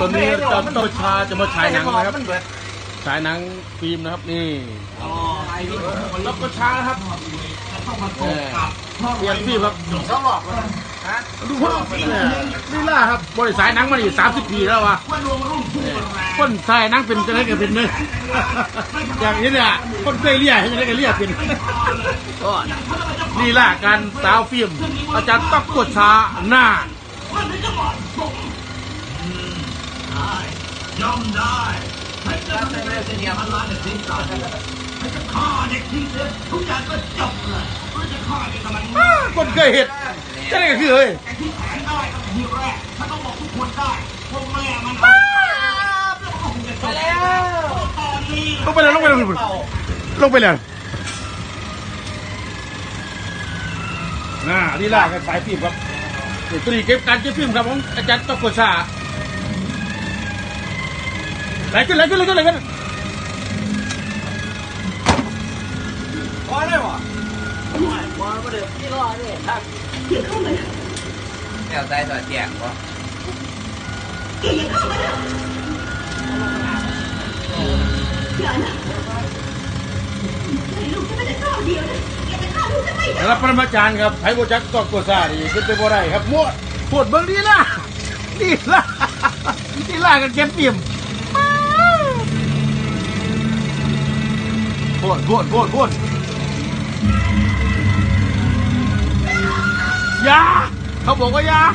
ตอนนี้จอมโตชาจะมาฉายหนังนะครับฉายหนังฟิล์มนะครับนี่รับประชานะครับเออเปลี่ยนฟิล์มครับชอบหลอกเลยฮะดูพ่อเนี่ยนี่ล่าครับบริษัทหนังมาอีกสามสิบปีแล้ววะเนี่ยคนใส่หนังเป็นจะได้กันเป็นเลยอย่างนี้เนี่ยคนเคยเรียกให้จะได้กันเรียกเป็นก็นี่ล่ะการสาวฟิล์มอาจารย์ต้องกดชาหน้า ถ้าเซเนอร์เซเนียมันร้านเด็ดทิ้งตายคนเคยเห็นจะได้กันคือเฮ้ยลงไปเลยลงไปเลยลงไปเลยน่านี่ล่ะกันสายฟิล์มครับเตัวนี้เก็บการเก็บฟิล์มครับของอาจารย์ต้องกดชา ไหลขึ้นไหลขึ้นไหลขึ้นไหลขึ้นพอได้หรอพอมาเดือดที่รอเนี่ยครับแถวใจต่อแจกวะรับปรมาจารย์ครับไผ่โบจักต้องกดชาดีขึ้นไปบ่ได้ครับมั่วปวดเบิ้งนี่ล่ะนี่ล่ะนี่ล่ะกันเก็บฟิล์มโคตรโคตรโคตรโคตรอยาเขาบอกว่าอยา แน่นโอ้ยาเขาแก้วไหยาย